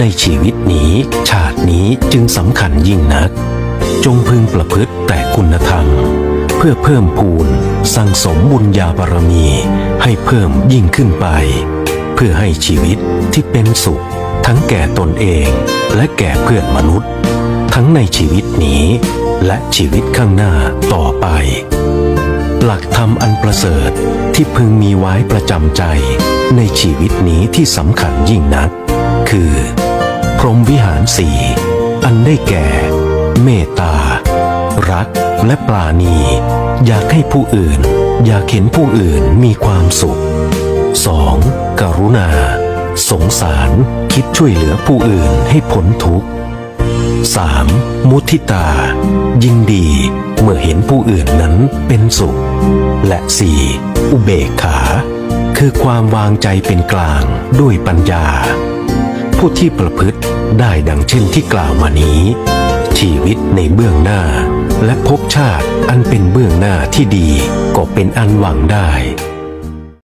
ในชีวิตนี้ ชาตินี้จึงสำคัญยิ่งนัก จงพึงประพฤติแต่คุณธรรม เพื่อเพิ่มพูนสั่งสมบุญญาบารมี ให้เพิ่มยิ่งขึ้นไป เพื่อให้ชีวิตที่เป็นสุข ทั้งแก่ตนเองและแก่เพื่อนมนุษย์ ทั้งในชีวิตนี้ และชีวิตข้างหน้าต่อไป หลักธรรมอันประเสริฐที่พึงมีไว้ประจำใจ ในชีวิตนี้ที่สำคัญยิ่งนัก คือ พรหมวิหารสี่อันได้แก่ เมตตา รักและปราณี อยากให้ผู้อื่น อยากเห็นผู้อื่นมีความสุข 2. กรุณา สงสาร คิดช่วยเหลือผู้อื่นให้พ้นทุกข์ 3. มุทิตา ยินดี เมื่อเห็นผู้อื่นนั้นเป็นสุข และ 4. อุเบกขา คือความวางใจเป็นกลางด้วยปัญญา ผู้ที่ประพฤติได้ดังเช่นที่กล่าวมานี้ ชีวิตในเบื้องหน้า และภพชาติอันเป็นเบื้องหน้าที่ดีก็เป็นอันหวังได้